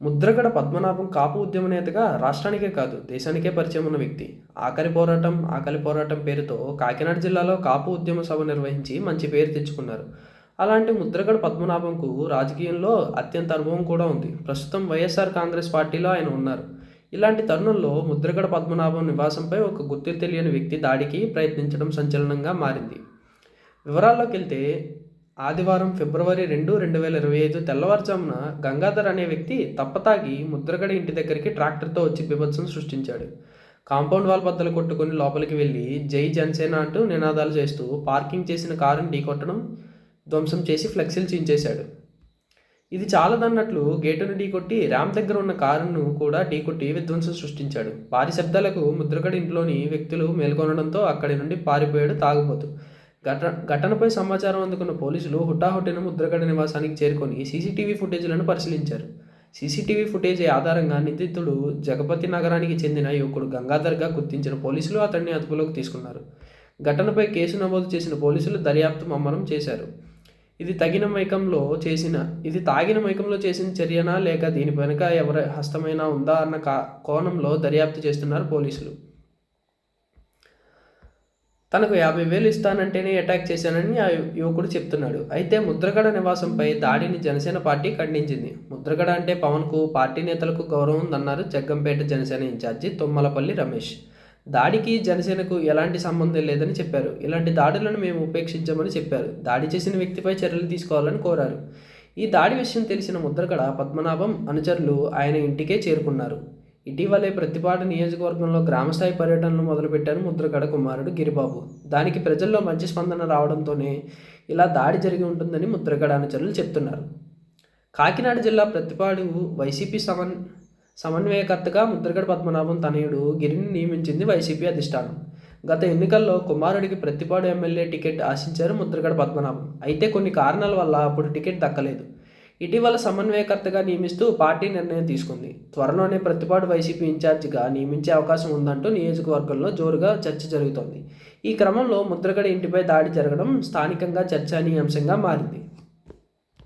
ముద్రగడ పద్మనాభం కాపు ఉద్యమ నేతగా రాష్ట్రానికే కాదు దేశానికే పరిచయం ఉన్న వ్యక్తి. ఆకలి పోరాటం ఆకలి పోరాటం పేరుతో కాకినాడ జిల్లాలో కాపు ఉద్యమ సభ నిర్వహించి మంచి పేరు తెచ్చుకున్నారు. అలాంటి ముద్రగడ పద్మనాభంకు రాజకీయంలో అత్యంత అనుభవం కూడా ఉంది. ప్రస్తుతం వైఎస్ఆర్ కాంగ్రెస్ పార్టీలో ఆయన ఉన్నారు. ఇలాంటి తరుణంలో ముద్రగడ పద్మనాభం నివాసంపై ఒక గుర్తు తెలియని వ్యక్తి దాడికి ప్రయత్నించడం సంచలనంగా మారింది. వివరాల్లోకి వెళ్తే ఆదివారం ఫిబ్రవరి రెండు రెండు వేల ఇరవై ఐదు తెల్లవారుజామున గంగాధర్ అనే వ్యక్తి తప్పతాగి ముద్రగడ ఇంటి దగ్గరికి ట్రాక్టర్తో వచ్చి బీభత్సం సృష్టించాడు. కాంపౌండ్ వాల్ బద్దలు కొట్టుకొని లోపలికి వెళ్ళి జై జనసేన అంటూ నినాదాలు చేస్తూ పార్కింగ్ చేసిన కారుని ఢీకొట్టడం ధ్వంసం చేసి ఫ్లెక్సీలు చించేశాడు ఇది చాలదన్నట్లు గేటును ఢీకొట్టి ర్యామ్ దగ్గర ఉన్న కారును కూడా ఢీకొట్టి విధ్వంసం సృష్టించాడు. భారీ శబ్దాలకు ముద్రగడ ఇంట్లోని వ్యక్తులు మేల్కొనడంతో అక్కడి నుండి పారిపోయాడు తాగుబోతు. ఘట ఘటనపై సమాచారం అందుకున్న పోలీసులు హుటాహుటిన ముద్రగడ నివాసానికి చేరుకొని సీసీటీవీ ఫుటేజ్లను పరిశీలించారు. సీసీటీవీ ఫుటేజ్ ఆధారంగా నిందితుడు జగపతి నగరానికి చెందిన యువకుడు గంగాధర్గా గుర్తించిన పోలీసులు అతన్ని అదుపులోకి తీసుకున్నారు. ఘటనపై కేసు నమోదు చేసిన పోలీసులు దర్యాప్తు ముమ్మరం చేశారు. ఇది తగిన మైకంలో చేసిన ఇది తాగిన మైకంలో చేసిన చర్యనా లేక దీని వెనుక ఎవరి హస్తమైనా ఉందా అన్న కా కోణంలో దర్యాప్తు చేస్తున్నారు పోలీసులు. తనకు యాభై వేలు ఇస్తానంటేనే అటాక్ చేశానని ఆ యువకుడు చెప్తున్నాడు. అయితే ముద్రగడ నివాసంపై దాడిని జనసేన పార్టీ ఖండించింది. ముద్రగడ అంటే పవన్కు పార్టీ నేతలకు గౌరవం ఉందన్నారు జగ్గంపేట జనసేన ఇన్ఛార్జి తుమ్మలపల్లి రమేష్. దాడికి జనసేనకు ఎలాంటి సంబంధం లేదని చెప్పారు. ఇలాంటి దాడులను మేము ఉపేక్షించామని చెప్పారు. దాడి చేసిన వ్యక్తిపై చర్యలు తీసుకోవాలని కోరారు. ఈ దాడి విషయం తెలిసిన ముద్రగడ పద్మనాభం అనుచరులు ఆయన ఇంటికే చేరుకున్నారు. ఇటీవలే ప్రతిపాడు నియోజకవర్గంలో గ్రామస్థాయి పర్యటనలు మొదలుపెట్టారు ముద్రగడ కుమారుడు గిరిబాబు. దానికి ప్రజల్లో మంచి స్పందన రావడంతోనే ఇలా దాడి జరిగి ఉంటుందని ముద్రగడ అనుచరులు చెప్తున్నారు. కాకినాడ జిల్లా ప్రతిపాడు వైసీపీ సమన్ సమన్వయకర్తగా ముద్రగడ పద్మనాభం తనయుడు గిరిని నియమించింది వైసీపీ అధిష్టానం. గత ఎన్నికల్లో కుమారుడికి ప్రతిపాడు ఎమ్మెల్యే టికెట్ ఆశించారు ముద్రగడ పద్మనాభం. అయితే కొన్ని కారణాల వల్ల అప్పుడు టికెట్ దక్కలేదు. ఇటీవల సమన్వయకర్తగా నియమిస్తూ పార్టీ నిర్ణయం తీసుకుంది. త్వరలోనే ప్రతిపాటు వైసీపీ ఇన్ఛార్జిగా నియమించే అవకాశం ఉందంటూ నియోజకవర్గంలో జోరుగా చర్చ జరుగుతోంది. ఈ క్రమంలో ముద్రగడ ఇంటిపై దాడి జరగడం స్థానికంగా చర్చనీయాంశంగా మారింది.